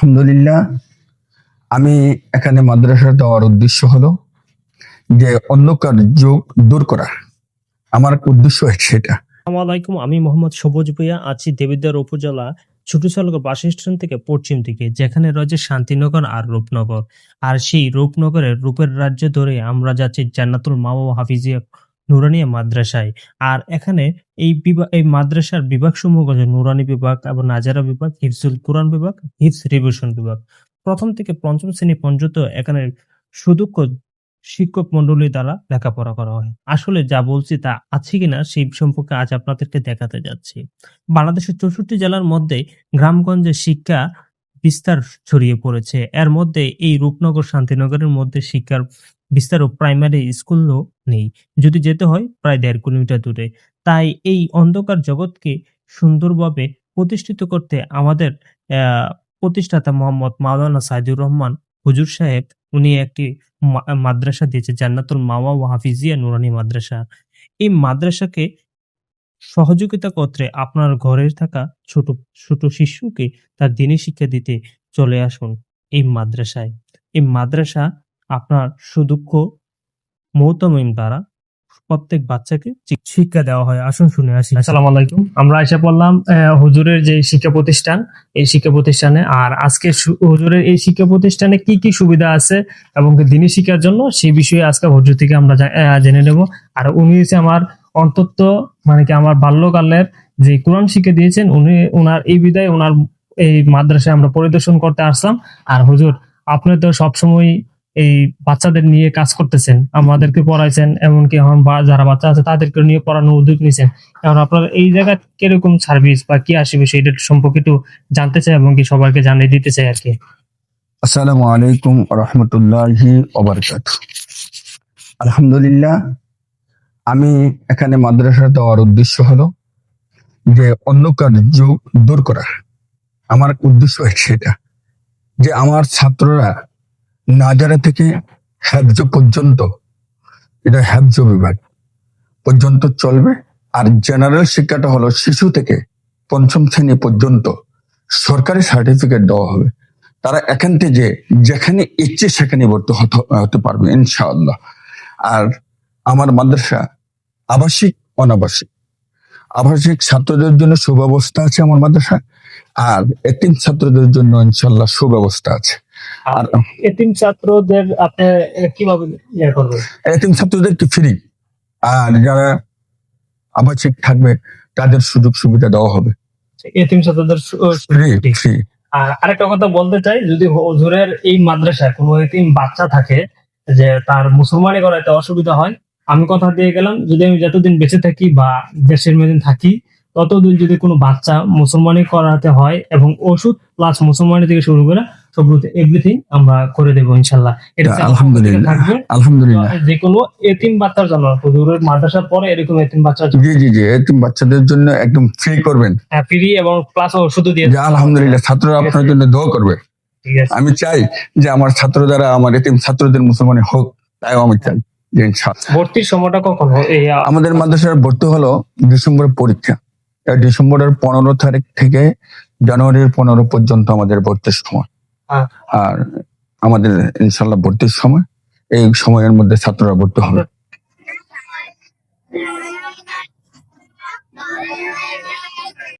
আলহামদুলিল্লাহ, আমি এখানে মাদ্রাসা দেওয়ার উদ্দেশ্য হলো যে অন্ধকার যুগ দূর করা আমার উদ্দেশ্য আসসালামু আলাইকুম, আমি মোহাম্মদ সবুজ ভুইয়া, আছি দেবিদ্বার উপজেলা ছোট ছোটসালগর বাস স্ট্যান্ড থেকে পশ্চিম দিকে, যেখানে রয়েছে শান্তিনগর আর রূপনগর। আর সেই রূপনগরের রূপের রাজ্য ধরে আমরা যাচ্ছি জান্নাতুল ও হাফিজিয়া নুরানিয়া মাদ্রাসায়। আর এখানে এই বিভাগ এই মাদ্রাসার বিভাগ সমূহ হচ্ছে নুরানি বিভাগ এবং নাজারা বিভাগ হিফজুল কোরআন বিভাগ, হিফজ রিভিশন বিভাগ। প্রথম থেকে পঞ্চম শ্রেণি পর্যন্ত এখানে সুদক্ষ শিক্ষক মন্ডলী দ্বারা লেখাপড়া করা হয়। আসলে যা বলছি তা আছে কিনা সেই সম্পর্কে আজ আপনাদেরকে দেখাতে যাচ্ছি। বাংলাদেশের চৌষট্টি জেলার মধ্যে গ্রামগঞ্জে শিক্ষা বিস্তার ছড়িয়ে পড়েছে। এর মধ্যে এই রূপনগর শান্তিনগরের মধ্যে শিক্ষার বিস্তার প্রাইমারি স্কুলও নেই। যদি যেতে হয়, প্রায় দেড় কিলোমিটার দূরে। তাই এই অন্ধকার জগৎকে সুন্দরভাবে প্রতিষ্ঠিত করতে আমাদের প্রতিষ্ঠাতা মোহাম্মদ মাওলানা সাইদুর রহমান হুজুর সাহেব, উনি একটি মাদ্রাসা দিয়েছে, জান্নাতুল মাওয়া ও হাফিজিয়া নুরানি মাদ্রাসা। এই মাদ্রাসাকে সহযোগিতা করতে আপনার ঘরের থাকা ছোট ছোট শিশুকে তার দিনী শিক্ষা দিতে চলে আসুন এই মাদ্রাসায়। এই মাদ্রাসা আপনার সুদক্ষ মৌতমিম দ্বারা প্রত্যেক বাচ্চাকে শিক্ষা দেওয়া হয়। আসুন শুনে আসি। আসসালামু আলাইকুম। আমরা এসে পড়লাম হুজুরের যে শিক্ষা প্রতিষ্ঠান, এই শিক্ষা প্রতিষ্ঠানে আর আজকে হুজুরের এই শিক্ষা প্রতিষ্ঠানে কি কি সুবিধা আছে এবং দিনী শিক্ষার জন্য সেই বিষয়ে আজকে হুজুর থেকে আমরা জেনে নেব। আর উনি হচ্ছে আমার অন্তত মানে কি আমার বাল্যকালের যে কোরআন শিক্ষা দিয়েছেন, উনি ওনার এই বিদায় ওনার এই মাদ্রাসায় আমরা পরিদর্শন করতে আসলাম। আর হুজুর, আপনি তো সবসময় এই বাচ্চাদের নিয়ে কাজ করতেছেন, আমাদেরকে পড়াইছেন, এমনকি এখন যারা বাচ্চা আছে তাদেরকে নিয়ে পড়ানোর উদ্যোগ নিয়েছেন এখন আপনার এই জায়গায় কীরকম সার্ভিস বা কি আসবে সেটা সম্পর্কে একটু জানতে চাই এবং কি সবাইকে জানিয়ে দিতে চাই আর কি। আসসালামু আলাইকুম রহমতুল্লাহি ওবরকাত। আলহামদুলিল্লাহ, আমি এখানে মাদ্রাসা দেওয়ার উদ্দেশ্য হলো যে অন্ধকার যুগ দূর করা। আমার উদ্দেশ্য হচ্ছে এটা, যে আমার ছাত্ররা নাজারা থেকে হ্যাবজ পর্যন্ত, এটা হ্যাবজ বিভাগ পর্যন্ত চলবে। আর জেনারেল শিক্ষাটা হলো শিশু থেকে পঞ্চম শ্রেণি পর্যন্ত সরকারি সার্টিফিকেট দেওয়া হবে। তারা এখান থেকে যেখানে ইচ্ছে সেখানে ভর্তি হতে পারবে, ইনশাআল্লাহ। আর আমার মাদ্রাসা আবাসিক, অনাবাসিক। আবাসিক ছাত্রদের জন্য সুব্যবস্থা আছে আমার মাদ্রাসা আর এতিম ছাত্রদের জন্য ইনশাল্লাহ সুব্যবস্থা আছে। আর এতিম ছাত্রদের আপনি কীভাবে ইয়ে করবেন? এতিম ছাত্রদেরকে ফ্রি আর যারা আবাসিক থাকবে তাদের সুযোগ সুবিধা দেওয়া হবে। এতিম ছাত্রদের ফ্রি আর আরেকটা কথা বলতে চাই যদি হুজুরের এই মাদ্রাসায় কোনো এতিম বাচ্চা থাকে যে তার মুসলমানি করাইতে অসুবিধা হয় আমি কথা দিয়ে গেলাম যদি আমি যতদিন বেঁচে থাকি বা দেশের মেদিন থাকি ততদিন যদি কোনো বাচ্চা মুসলমানি করাতে হয় এবং ওষুধ প্লাস মুসলমানি থেকে শুরু করে সব এভরিথিং আমরা করে দেবো ইনশাল্লাহ। এটা থেকে আলহামদুলিল্লাহ আলহামদুলিল্লাহ। যে কোনো এতিম বাচ্চার জন্য হুজুরের মাদ্রাসার পরে এরকম এতিম বাচ্চার জন্য। জি জি জি এতিম বাচ্চাদের জন্য একদম ফ্রি করবেন। ফ্রি এবং প্লাস ওষুধও দিয়ে আলহামদুলিল্লাহ ছাত্ররা আপনার জন্য দোয়া করবে। আমি চাই যে আমার ছাত্র দ্বারা আমার এতিম ছাত্রদের মুসলমানি হোক তাই আমি চাই ভর্তির সময়টা কখন হয়? আমাদের মাদ্রাসার ভর্তি হলো ডিসেম্বরের পরীক্ষা। ডিসেম্বরের পনেরো তারিখ থেকে জানুয়ারির পনেরো পর্যন্ত আমাদের ভর্তির সময়। হ্যাঁ। আর আমাদের ইনশাল্লাহ ভর্তির সময় এই সময়ের মধ্যে ছাত্ররা ভর্তি হবে।